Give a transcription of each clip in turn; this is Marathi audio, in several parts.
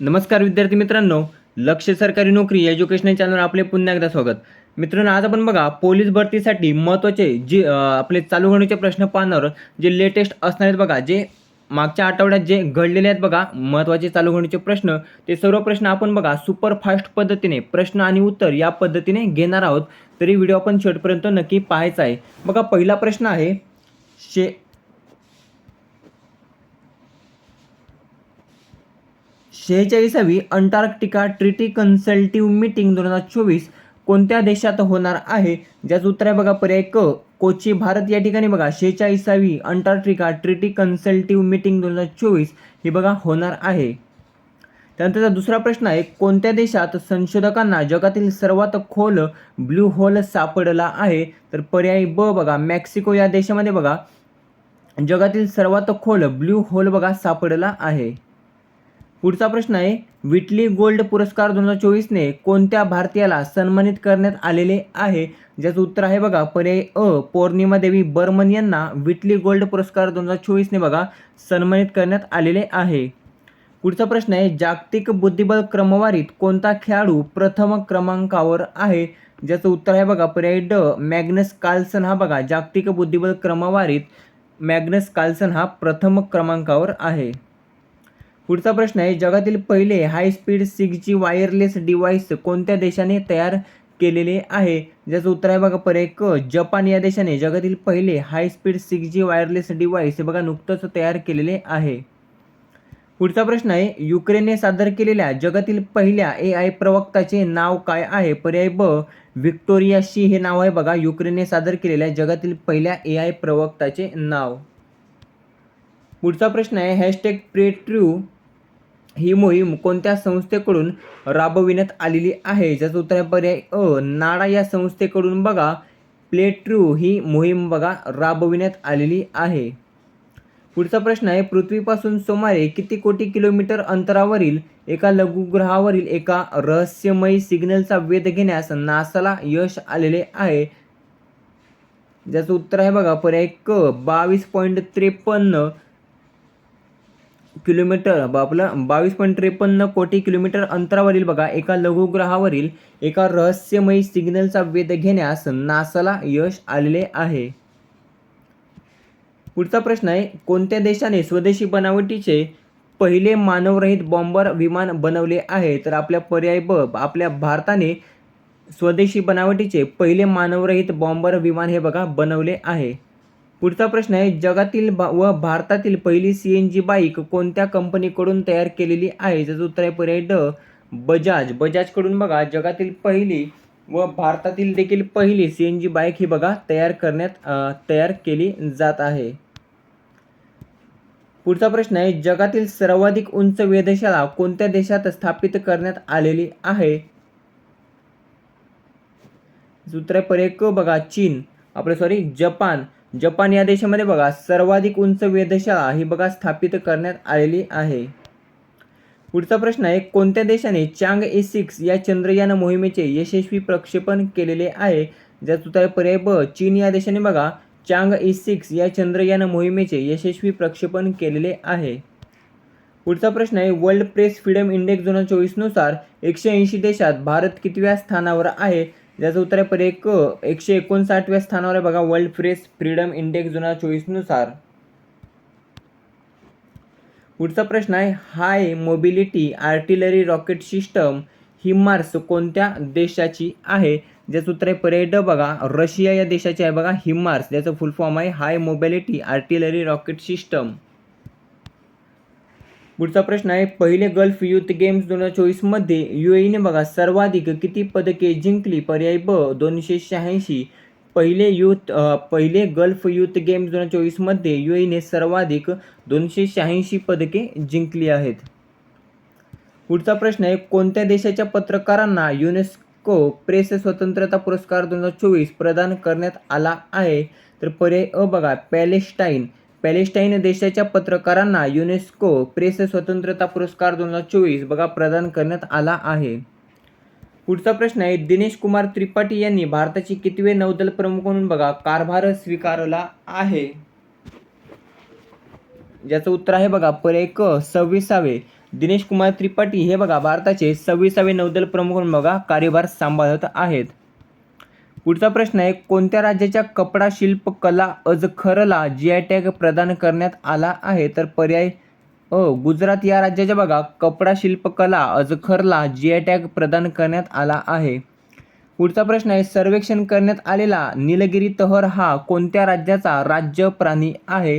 नमस्कार विद्यार्थी मित्रांनो लक्ष सरकारी नोकरी एज्युकेशन एज्युकेशनल चॅनलवर आपले पुन्हा एकदा स्वागत. मित्रांनो आज आपण बघा पोलीस भरतीसाठी महत्त्वाचे जे आपले चालू घडणीचे प्रश्न पाहणार जे लेटेस्ट असणार आहेत बघा जे मागच्या आठवड्यात जे घडलेले आहेत बघा महत्त्वाचे चालू घडणीचे प्रश्न ते सर्व प्रश्न आपण बघा सुपरफास्ट पद्धतीने प्रश्न आणि उत्तर या पद्धतीने घेणार आहोत. तरी व्हिडिओ आपण शेवटपर्यंत नक्की पाहायचा आहे. बघा पहिला प्रश्न आहे शे शेहेचाळीसावी अंटार्क्टिका ट्रिटी कन्सल्टिव्ह मीटिंग दोन हजार चोवीस कोणत्या देशात होणार आहे? ज्याचं उत्तर आहे बघा पर्याय क कोची भारत. या ठिकाणी बघा शेहेचाळीसावी अंटार्क्टिका ट्रिटी कन्सल्टिव्ह मीटिंग दोन हजार चोवीस ही बघा होणार आहे. त्यानंतरचा दुसरा प्रश्न आहे कोणत्या देशात संशोधकांना जगातील सर्वात खोल ब्लू होल सापडला आहे? तर पर्याय ब बघा मेक्सिको या देशामध्ये बघा जगातील सर्वात खोल ब्लू होल बघा सापडला आहे. पुढचा प्रश्न आहे विटली गोल्ड पुरस्कार दोन हजार चोवीसने कोणत्या भारतीयाला सन्मानित करण्यात आलेले आहे? ज्याचं उत्तर आहे बघा पर्याय अ पौर्णिमा देवी बर्मन यांना विटली गोल्ड पुरस्कार दोन हजार चोवीसने बघा सन्मानित करण्यात आलेले आहे. पुढचा प्रश्न आहे जागतिक बुद्धिबळ क्रमवारीत कोणता खेळाडू प्रथम क्रमांकावर आहे? ज्याचं उत्तर आहे बघा पर्याय ड मॅग्नस कार्लसन हा बघा जागतिक बुद्धिबळ क्रमवारीत मॅग्नस कार्लसन हा प्रथम क्रमांकावर आहे. पुढचा प्रश्न आहे जगातील पहिले high speed six G wireless device कोणत्या देशाने तयार केलेले आहे? ज्याचं उत्तर आहे बघा पर्याय क जपान. या देशाने जगातील पहिले high speed six G wireless device हे बघा नुकतंच तयार केलेले आहे. पुढचा प्रश्न आहे युक्रेनने सादर केलेल्या जगातील पहिल्या ए आय प्रवक्ताचे नाव काय आहे? पर्याय ब व्हिक्टोरिया शी हे नाव आहे बघा युक्रेनने सादर केलेल्या जगातील पहिल्या ए आय प्रवक्ताचे नाव. पुढचा प्रश्न आहे हॅशटॅग प्रेट्रू ही मोहीम कोणत्या संस्थेकडून राबविण्यात आलेली आहे? ज्याचं उत्तर आहे पर्याय अ नाडा. या संस्थेकडून बघा प्लेट्रू ही मोहीम बघा राबविण्यात आलेली आहे. पुढचा प्रश्न आहे पृथ्वीपासून सुमारे किती कोटी किलोमीटर अंतरावरील एका लघुग्रहावरील एका रहस्यमयी सिग्नलचा वेध घेण्यास नासाला यश आलेले आहे? ज्याचं उत्तर आहे बघा पर्याय क बावीस पॉईंट त्रेपन्न किलोमीटर ब- आपलं बावीस पॉईंट त्रेपन्न कोटी किलोमीटर अंतरावरील बघा एका लघुग्रहावरील एका रहस्यमयी सिग्नलचा वेध घेण्यास नासाला यश आलेले आहे. पुढचा प्रश्न आहे कोणत्या देशाने स्वदेशी बनावटीचे पहिले मानवरहित बॉम्बर विमान बनवले आहे? तर आपल्या पर्याय ब आपल्या भारताने स्वदेशी बनावटीचे पहिले मानवरहित बॉम्बर विमान हे बघा बनवले आहे. पुढचा प्रश्न आहे जगातील बा व भारतातील पहिली सी एन जी बाईक कोणत्या कंपनीकडून तयार केलेली आहे? त्याचं उत्तर आहे पर्याय ड बजाज. बजाजकडून बघा जगातील पहिली व भारतातील देखील पहिली सी एन जी बाईक ही बघा तयार करण्यात तयार केली जात आहे. पुढचा प्रश्न आहे जगातील सर्वाधिक उंच वेधशाळा कोणत्या देशात स्थापित करण्यात आलेली आहे? सूत्र पर्याय क बघा चीन. आपलं सॉरी जपान. जपान या देशामध्ये बघा सर्वाधिक उंच वेधशाळा ही बघा स्थापित करण्यात आलेली आहे. पुढचा प्रश्न आहे कोणत्या देशाने चांग ए सिक्स या चंद्रयान मोहिमेचे यशस्वी प्रक्षेपण केलेले आहे? ज्यात उत्तर पर्याय ब चीन या देशाने बघा चांग ए सिक्स या चंद्रयान मोहिमेचे यशस्वी प्रक्षेपण केलेले आहे. पुढचा प्रश्न आहे वर्ल्ड प्रेस फ्रीडम इंडेक्स दोन हजार चोवीसनुसार एकशे ऐंशी देशात भारत कितव्या स्थानावर आहे? ज्याचं उत्तर आहे पर्याय क एकशे एकोणसाठव्या स्थानावर आहे बघा वर्ल्ड प्रेस फ्रीडम इंडेक्स दोन हजार चोवीसनुसार. पुढचा प्रश्न आहे high mobility artillery rocket system HIMARS कोणत्या देशाची आहे? ज्याचं उत्तर आहे पर्याय ड बघा रशिया या देशाची आहे बघा हिमार्स ज्याचं फुल फॉर्म आहे high mobility artillery rocket system पुढचा प्रश्न आहे पहिले गल्फ युथ गेम्स दोन हजार चोवीसमध्ये यू एने बघा सर्वाधिक किती पदके जिंकली? पर्याय ब दोनशे शहाऐंशी. पहिले युथ पहिले गल्फ युथ गेम्स दोन हजार चोवीसमध्ये यू एने सर्वाधिक दोनशे शहाऐंशी पदके जिंकली आहेत. पुढचा प्रश्न आहे कोणत्या देशाच्या पत्रकारांना युनेस्को प्रेस स्वतंत्रता पुरस्कार दोन हजार चोवीस प्रदान करण्यात आला आहे? तर पर्याय अ बघा पॅलेस्टाईन. पॅलेस्टाईन देशाच्या पत्रकारांना युनेस्को प्रेस स्वतंत्रता पुरस्कार दोन हजार चोवीस बघा प्रदान करण्यात आला आहे. पुढचा प्रश्न आहे दिनेश कुमार त्रिपाठी यांनी भारताची कितवे नौदल प्रमुख म्हणून बघा कारभार स्वीकारला आहे? ज्याचं उत्तर आहे बघा पर्याय क सव्वीसावे. दिनेश कुमार त्रिपाठी हे बघा भारताचे सव्वीसावे नौदल प्रमुख म्हणून बघा कार्यभार सांभाळत आहेत. पुढचा प्रश्न आहे कोणत्या राज्याच्या कपडा शिल्पकला अजखरला जी आय टॅग प्रदान करण्यात आला आहे? तर पर्याय अ गुजरात या राज्याच्या बघा. कपडा शिल्पकला अजखरला जी आय टॅग प्रदान करण्यात आला आहे. पुढचा प्रश्न आहे सर्वेक्षण करण्यात आलेला निलगिरी तहर हा कोणत्या राज्याचा राज्य प्राणी आहे?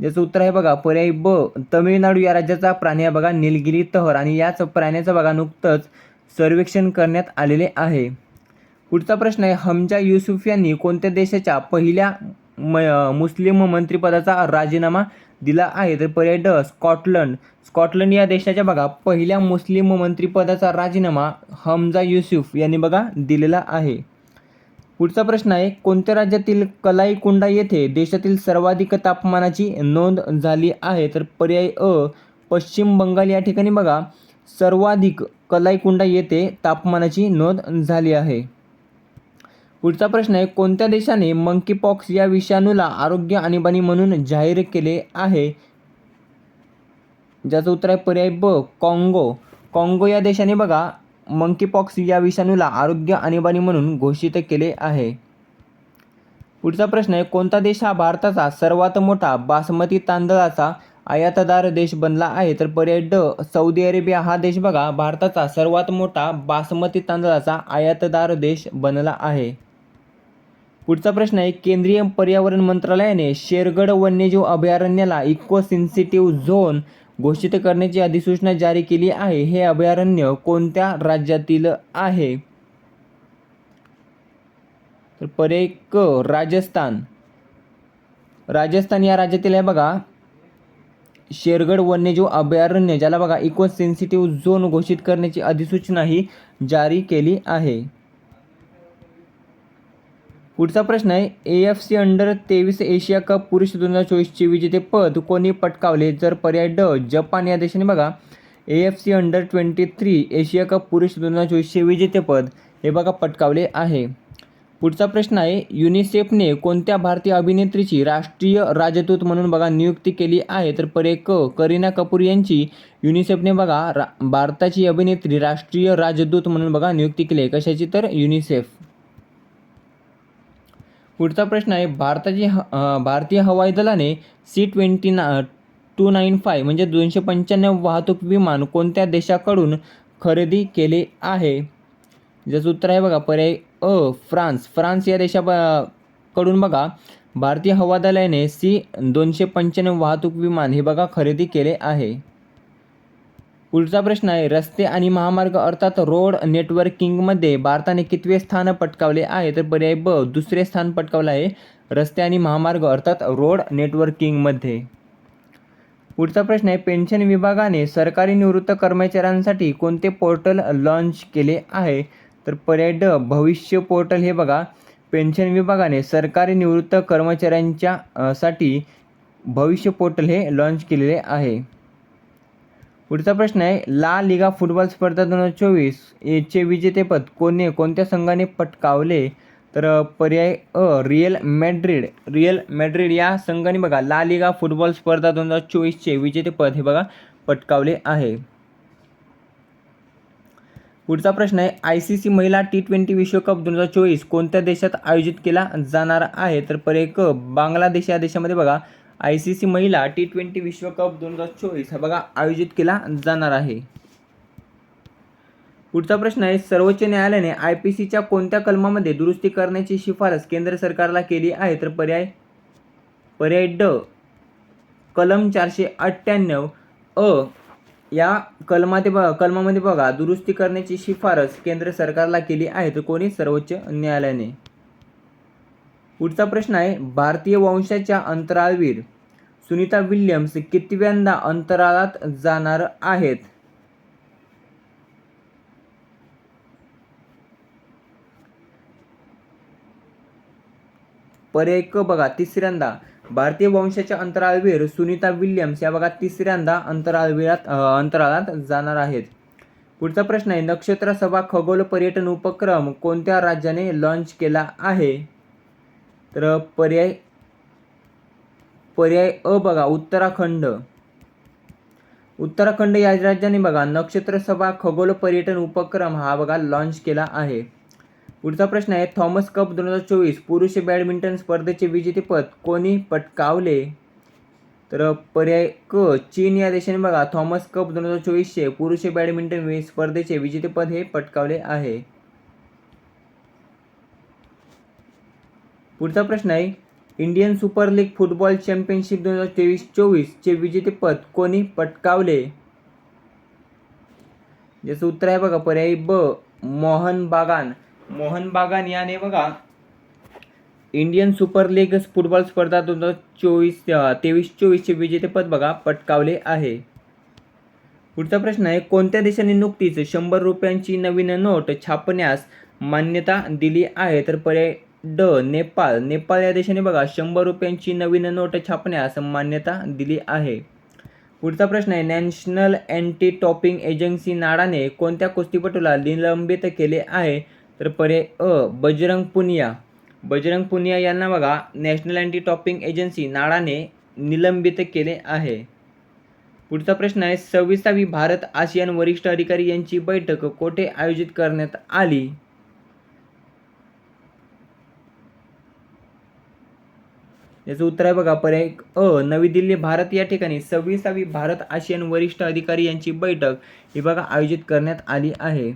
ज्याचं उत्तर आहे बघा पर्याय ब तमिळनाडू या राज्याचा प्राणी आहे बघा निलगिरी तहर. आणि याच प्राण्याचं बघा नुकतंच सर्वेक्षण करण्यात आलेले आहे. पुढचा प्रश्न आहे हमजा युसुफ यांनी कोणत्या देशाच्या पहिल्या म मुस्लिम मंत्रिपदाचा राजीनामा दिला आहे? तर पर्याय ड स्कॉटलंड. स्कॉटलंड या देशाच्या बघा पहिल्या मुस्लिम मंत्रिपदाचा राजीनामा हमजा युसुफ यांनी बघा दिलेला आहे. पुढचा प्रश्न आहे कोणत्या राज्यातील कलाईकुंडा येथे देशातील सर्वाधिक तापमानाची नोंद झाली आहे? तर पर्याय अ पश्चिम बंगाल या ठिकाणी बघा सर्वाधिक कलाईकुंडा येथे तापमानाची नोंद झाली आहे. पुढचा प्रश्न आहे कोणत्या देशाने मंकीपॉक्स या विषाणूला आरोग्य आणीबाणी म्हणून जाहीर केले आहे? ज्याचं उत्तर आहे पर्याय ब काँगो. काँगो या देशाने बघा मंकीपॉक्स या विषाणूला आरोग्य आणीबाणी म्हणून घोषित केले आहे. पुढचा प्रश्न आहे कोणता देश हा भारताचा सर्वात मोठा बासमती तांदळाचा आयातदार देश बनला आहे? तर पर्याय ड सौदी अरेबिया हा देश बघा भारताचा सर्वात मोठा बासमती तांदळाचा आयातदार देश बनला आहे. पुढचा प्रश्न आहे केंद्रीय पर्यावरण मंत्रालयाने शेरगड वन्यजीव अभयारण्याला इको सेन्सिटिव्ह झोन घोषित करण्याची अधिसूचना जारी केली आहे. हे अभयारण्य कोणत्या राज्यातील आहे? तर पर्याय क राजस्थान. राजस्थान या राज्यातील आहे बघा. शेरगड वन्यजीव अभयारण्य ज्याला बघा इको सेन्सिटिव्ह झोन घोषित करण्याची अधिसूचना ही जारी केली आहे. पुढचा प्रश्न आहे ए एफ सी अंडर तेवीस एशिया कप पुरुष दोन हजार चोवीसचे विजेतेपद कोणी पटकावले? जर पर्याय ड जपान या देशाने बघा. A F C under twenty three Asia cup पुरुष दोन हजार चोवीसचे विजेतेपद हे बघा पटकावले आहे. पुढचा प्रश्न आहे युनिसेफने कोणत्या भारतीय अभिनेत्रीची राष्ट्रीय राजदूत म्हणून बघा नियुक्ती केली आहे? तर पर्याय क करीना कपूर यांची. युनिसेफने बघा रा भारताची अभिनेत्री राष्ट्रीय राजदूत म्हणून बघा नियुक्ती केली आहे. कशाची? तर युनिसेफ पुढचा प्रश्न आहे भारताची ह भारतीय हवाई दलाने सी ट्वेंटी ना टू नाईन फाय म्हणजे दोनशे पंच्याण्णव वाहतूक विमान कोणत्या देशाकडून खरेदी केले आहे? ज्याचं उत्तर आहे बघा पर्याय अ फ्रान्स. फ्रान्स या देशा ब- कडून बघा भारतीय हवा दलाने सी दोनशे पंच्याण्णव वाहतूक विमान हे बघा खरेदी केले आहे. पुढचा प्रश्न आहे रस्ते आणि महामार्ग अर्थात रोड नेटवर्किंगमध्ये भारताने कितवे स्थान पटकावले आहे? तर पर्याय ब दुसरे स्थान पटकावले आहे रस्ते आणि महामार्ग अर्थात रोड नेटवर्किंगमध्ये. पुढचा प्रश्न आहे पेन्शन विभागाने सरकारी निवृत्त कर्मचाऱ्यांसाठी कोणते पोर्टल लॉन्च केले आहे? तर पर्याय ड भविष्य पोर्टल हे बघा. पेन्शन विभागाने सरकारी निवृत्त कर्मचाऱ्यांच्या साठी भविष्य पोर्टल हे लॉन्च केलेले आहे. पुढचा प्रश्न आहे ला लिगा फुटबॉल स्पर्धा दोन हजार चोवीस याचे विजेतेपद कोणी? कोणत्या संघाने पटकावले? तर पर्याय अ रिअल मॅड्रिड. रिअल मॅड्रिड या संघाने बघा ला लिगा फुटबॉल स्पर्धा दोन हजार चोवीसचे विजेतेपद हे बघा पटकावले आहे. पुढचा प्रश्न आहे आय सी सी महिला टी ट्वेंटी विश्वकप दोन हजार चोवीस कोणत्या देशात आयोजित केला जाणार आहे? तर पर्याय क बांगलादेश या देशामध्ये बघा आय सी सी महिला टी ट्वेंटी विश्वकप दोन हजार चोवीस हा बघा आयोजित केला जाणार आहे. पुढचा प्रश्न आहे सर्वोच्च न्यायालयाने आय पी सीच्या कोणत्या कलमामध्ये दुरुस्ती करण्याची शिफारस केंद्र सरकारला केली आहे? तर पर्याय पर्याय ड कलम चारशे अठ्ठ्याण्णव अ या कलमाते ब कलमामध्ये बघा दुरुस्ती करण्याची शिफारस केंद्र सरकारला केली आहे तर कोणी सर्वोच्च न्यायालयाने. पुढचा प्रश्न आहे भारतीय वंशाच्या अंतराळवीर सुनीता विल्यम्स कितव्यांदा अंतराळात जाणार आहेत? पर्याय क बघा तिसऱ्यांदा. भारतीय वंशाच्या अंतराळवीर सुनीता विल्यम्स या बघा तिसऱ्यांदा अंतराळवीरात अंतराळात जाणार आहेत. पुढचा प्रश्न आहे नक्षत्र सभा खगोल पर्यटन उपक्रम कोणत्या राज्याने लॉन्च केला आहे? तर पर्याय पर्याय अ बघा उत्तराखंड. उत्तराखंड या राज्याने बघा नक्षत्र सभा खगोल पर्यटन उपक्रम हा बघा लॉन्च केला आहे. पुढचा प्रश्न आहे थॉमस कप दोन हजार चोवीस पुरुष बॅडमिंटन स्पर्धेचे विजेतेपद कोणी पटकावले? तर पर्याय क चीन या देशाने बघा थॉमस कप दोन हजार चोवीसचे पुरुष बॅडमिंटन स्पर्धेचे विजेतेपद हे पटकावले आहे. पुढचा प्रश्न आहे Indian super league football championship दोन हजार तेवीस चोवीसचे विजेतेपद कोणी पटकावले? ज्याचं उत्तर आहे बघा पर्यायी ब. मोहन बागान. मोहन बागान याने बघा इंडियन सुपर लीग फुटबॉल स्पर्धा दोन हजार चोवीस तेवीस चोवीसचे विजेतेपद बघा पटकावले आहे. पुढचा प्रश्न आहे कोणत्या देशाने नुकतीच शंभर रुपयांची नवीन नोट छापण्यास मान्यता दिली आहे? तर पर्याय ड नेपाळ. नेपाळ या देशाने बघा शंभर रुपयांची नवीन नोट छापण्यास मान्यता दिली आहे. पुढचा प्रश्न आहे नॅशनल अँटी टॉपिंग एजन्सी नाडाने कोणत्या कुस्तीपटूला निलंबित केले आहे? तर पर्याय अ बजरंग पुनिया. बजरंग पुनिया यांना बघा नॅशनल अँटी टॉपिंग एजन्सी नाडाने निलंबित केले आहे. पुढचा प्रश्न आहे सव्वीसावी भारत आसियान वरिष्ठ अधिकारी यांची बैठक कोठे आयोजित करण्यात आली? याचं उत्तर आहे बघा पर्याय अ नवी दिल्ली भारत या ठिकाणी सव्वीसावी भारत आशियन वरिष्ठ अधिकारी यांची बैठक ही बघा आयोजित करण्यात आली आहे.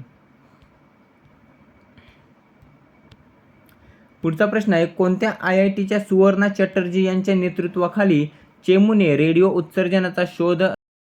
पुढचा प्रश्न आहे कोणत्या आय आय टीच्या सुवर्णा चटर्जी यांच्या नेतृत्वाखाली चेमुने रेडिओ उत्सर्जनाचा शोध